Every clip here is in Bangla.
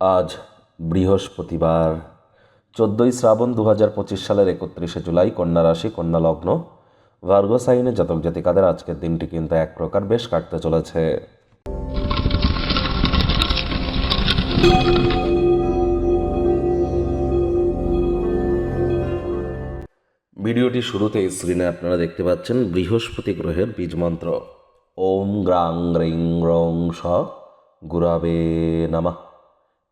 আজ বৃহস্পতিবার, চোদ্দোই শ্রাবণ দু হাজার পঁচিশ সালের একত্রিশে জুলাই কন্যা রাশি, কন্যা লগ্ন। ভার্গ সাইনে জাতক জাতিকাদের আজকের দিনটি কিন্তু এক প্রকার বেশ কাটতে চলেছে। ভিডিওটি শুরুতে স্ক্রিনে আপনারা দেখতে পাচ্ছেন বৃহস্পতি গ্রহের বীজ মন্ত্র। ওম গ্রাং, রং, স, গুরাবে, নামা।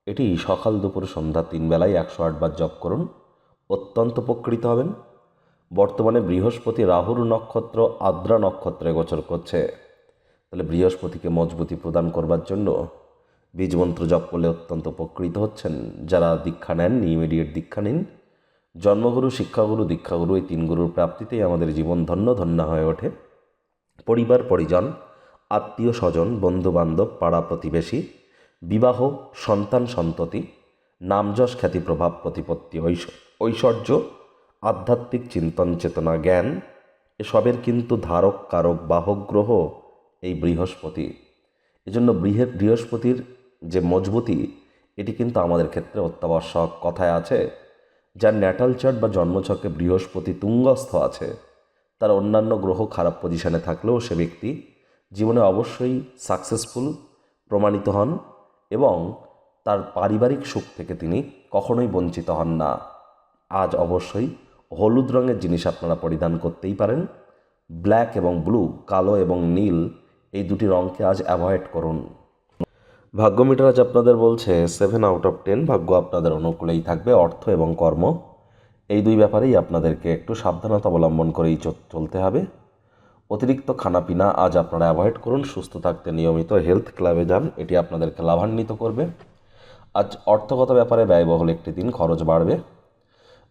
এটি সকাল দুপুর সন্ধ্যা তিন বেলায় একশো আটবার জপ করুন। অত্যন্ত উপকৃত হবেন। বর্তমানে বৃহস্পতি রাহুর নক্ষত্র আদ্রা নক্ষত্রে গোচর করছে। তাহলে বৃহস্পতিকে মজবুতি প্রদান করবার জন্য বীজমন্ত্র জপ করলে অত্যন্ত উপকৃত হচ্ছেন। যারা দীক্ষা নেন, ইমিডিয়েট দীক্ষা নিন। জন্মগুরু, শিক্ষাগুরু, দীক্ষাগুরু এই তিন গুরুর প্রাপ্তিতেই আমাদের জীবন ধন্য ধন্য হয়ে ওঠে। পরিবার, পরিজন, আত্মীয় স্বজন, বন্ধুবান্ধব, পাড়া প্রতিবেশী বিবাহ, সন্তান সন্ততি, নামযশ খ্যাতি প্রভাব প্রতিপত্তি ঐশ- ঐশ্বর্য, আধ্যাত্মিক চিন্তন চেতনা জ্ঞান, এসবের কিন্তু ধারক, কারক, বাহক গ্রহ এই বৃহস্পতি। এজন্য বৃহে, বৃহস্পতির যে মজবুতি, এটি কিন্তু আমাদের ক্ষেত্রে অত্যাবশ্যক। কথায় আছে, যার ন্যাটাল চার্ট বা জন্মছকে বৃহস্পতি তুঙ্গস্থ আছে, তার অন্যান্য গ্রহ খারাপ পজিশনে থাকলেও সে ব্যক্তি জীবনে অবশ্যই সাকসেসফুল প্রমাণিত হন এবং তার পারিবারিক সুখ থেকে তিনি কখনোই বঞ্চিত হন না। আজ অবশ্যই হলুদ রঙের জিনিস আপনারা পরিধান করতেই পারেন। ব্ল্যাক এবং ব্লু, কালো এবং নীল এই দুটি রঙকে আজ অ্যাভয়েড করুন। ভাগ্য মিটার আজ আপনাদের বলছে সেভেন আউট অফ টেন ভাগ্য আপনাদের অনুকূলেই থাকবে অর্থ এবং কর্ম। এই দুই ব্যাপারেই আপনাদেরকে একটু সাবধানতা অবলম্বন করেই চলতে হবে। অতিরিক্ত খানাপিনা আজ আপনারা অ্যাভয়েড করুন, সুস্থ থাকতে নিয়মিত হেলথ ক্লাবে যান, এটি আপনাদেরকে লাভান্বিত করবে। আজ অর্থগত ব্যাপারে ব্যয়বহুল একটি দিন, খরচ বাড়বে।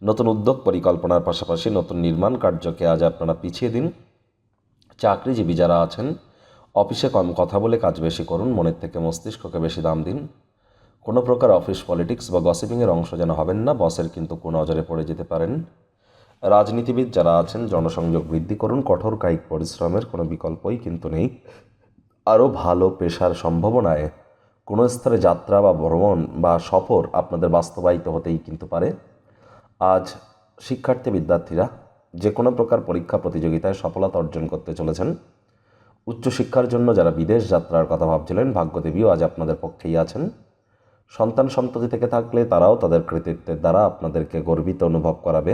নতুন উদ্যোগ পরিকল্পনার পাশাপাশি নতুন নির্মাণ কার্যকে আজ আপনারা পিছিয়ে দিন। চাকরিজীবী যারা আছেন, অফিসে কম কথা বলে কাজ বেশি করুন, মনের থেকে মস্তিষ্ককে বেশি দাম দিন। কোনো প্রকার অফিস পলিটিক্স বা গসিপিংয়ের অংশ যেন হবেন না বসের কিন্তু কোনো নজরে পড়ে যেতে পারেন। রাজনীতিবিদ যারা আছেন, জনসংযোগ বৃদ্ধি করুন, কঠোর কায়িক পরিশ্রমের কোনো বিকল্পই কিন্তু নেই। আরও ভালো পেশার সম্ভাবনায় কোনো স্তরে যাত্রা বা ভ্রমণ বা সফর আপনাদের বাস্তবায়িত হতেই কিন্তু পারে। আজ শিক্ষার্থী বিদ্যার্থীরা যে কোনো প্রকার পরীক্ষা প্রতিযোগিতায় সফলতা অর্জন করতে চলেছেন। উচ্চশিক্ষার জন্য যারা বিদেশ যাত্রার কথা ভাবছিলেন, ভাগ্যদেবীও আজ আপনাদের পক্ষেই আছেন। সন্তান সন্ততি থেকে থাকলে তারাও তাদের কৃতিত্বের দ্বারা আপনাদেরকে গর্বিত অনুভব করাবে।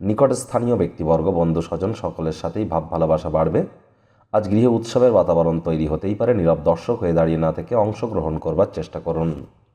নিকট স্থানীয় ব্যক্তিবর্গ, বন্ধু, স্বজন সকলের সাথেই ভাব ভালোবাসা বাড়বে। আজ গৃহ উৎসবের বাতাবরণ তৈরি হতেই পারে। নীরব দর্শক হয়ে দাঁড়িয়ে না থেকে অংশগ্রহণ করবার চেষ্টা করুন।